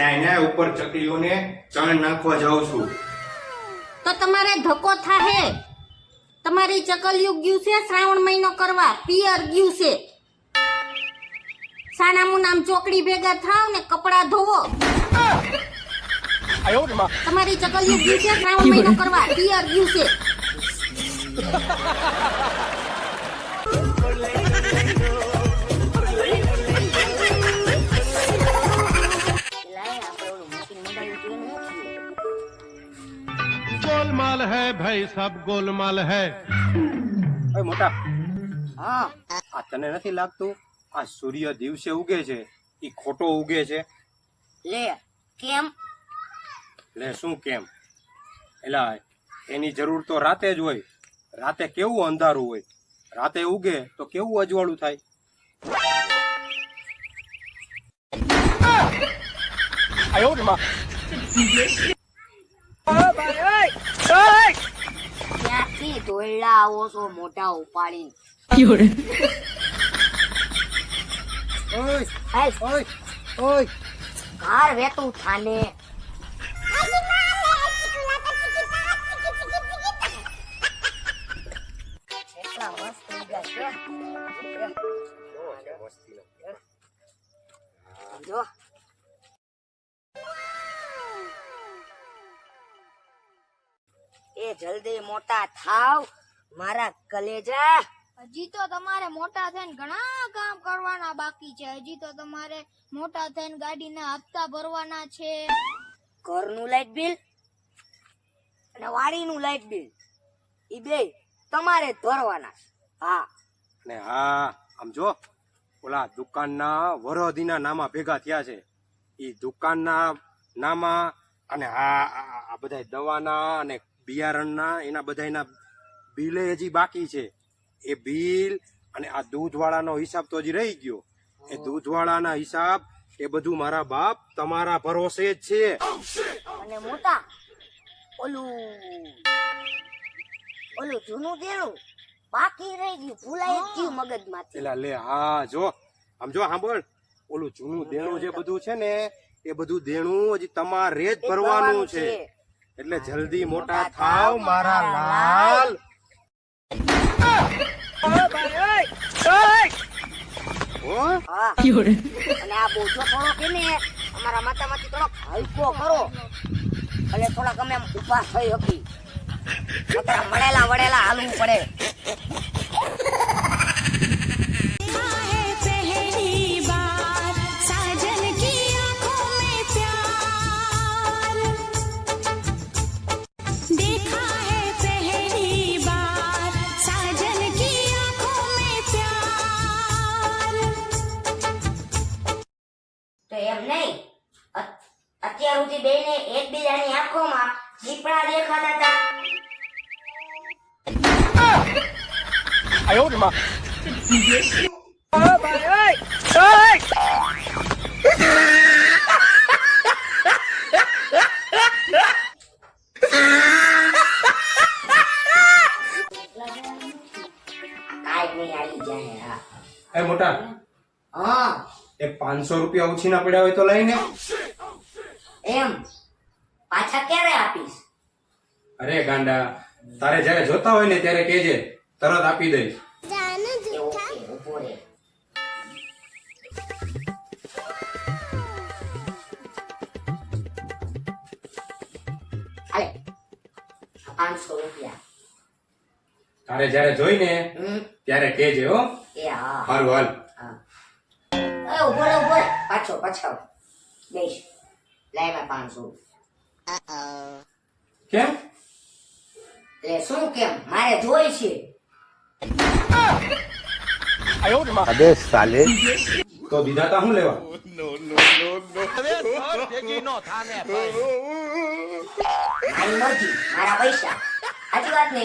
ક્યાંય ઉપર ચકલીઓને ચણ નાખવા જાઉં છું. તો તમારે ધક્કો થાહે. તમારી ચકલિયું ગયું છે શ્રાવણ મહિનો કરવા. પિયર ગયું છે. સાનામું નામ ચોકડી ભેગા થાવ ને કપડા ધોવો. તમારી ચકલિયું ગયું છે શ્રાવણ મહિનો કરવા. પિયર ગયું છે. है भाई सब गोलमाल है ઓય મોટા હા આ તને નથી લાગતું આ સૂર્ય દિવસે ઉગે છે ઈ ખોટો ઉગે છે લે કેમ એટલે શું કેમ એલા એની જરૂર તો રાતે જ હોય રાતે કેવું અંધારું હોય રાતે ઉગે તો કેવું અજવાળું થાય ક્યાંથી ધોયડા આવો છો મોટા ઉપાડીને. ઓય હાલ. ઓય ઓય. ઘર વેતું થાને. જો. જલ્દી મોટા થાવ મારા કલેજા. હજી તો તમારે મોટા થઈને ઘણા કામ કરવાના બાકી છે. હજી તો તમારે મોટા થઈને ગાડીના હપ્તા ભરવાના છે. ઘરનું લાઇટ બિલ અને વાડીનું લાઇટ બિલ ઈ બે તમારે ભરવાના હા. ને હા આમ જો ઓલા દુકાનના વરોધીના નામા ભેગા થયા છે. ઈ દુકાનના નામા અને આ આ- આ બધા દવાના અને બિયારણના એના બધાના બિલે હજી બાકી છે. એ બિલ અને આ દૂધવાળાનો હિસાબ તો હજી રહી ગયો. એ દૂધવાળાના હિસાબ એ બધું મારા બાપ તમારા ભરોસે જ છે. અને મોટા ઓલું ઓલું જૂનું દેણું બાકી રહી ગયું ભૂલાઈ ગયું મગજમાંથી. એલા લે હા જો આમ જો સાંભળ ઓલું જૂનું દેણું જે બધું છે ને એ બધું દેણું હજી તમારે જ ભરવાનું છે. એટલે જલ્દી મોટા થાવ, મારા લાલ. અને આ બોજો થોડો કે ને, અમારા માતામાંથી થોડોક હલકો કરો. એટલે થોડાક અમે ઊભા થઈ હતી મળેલા વડેલા હાલવું પડે. તો એમ નહીં. અત- અત્યાર સુધી બેને એકબીજાની આંખોમાં દીપડા દેખાતા હતા. કાંઈ નહીં આવી જાય. હા એ મોટા. હા. એ પાંચસો રૂપિયા ઉછીના પડ્યા હોય તો લઈને. એમ? પાછા ક્યારે આપીશ? અરે ગાંડા તારે જ્યારે જોતા હોય ને ત્યારે કેજે તરત આપી દઈશ. હાલે પાંચસો રૂપિયા. તારે જ્યારે જોઈને ને ત્યારે કેજે હો. એ હા. હારું હાલ. હા એ ઊભો રે ઊભો રે પાછો પાછો. બેસ. મેં પાંચસો. કેમ? એટલે શું કેમ? મારે જોઈ છે. તો દીધા તા હું લેવા? મારી મરજી. મારા પૈસા. સાચી વાત ને?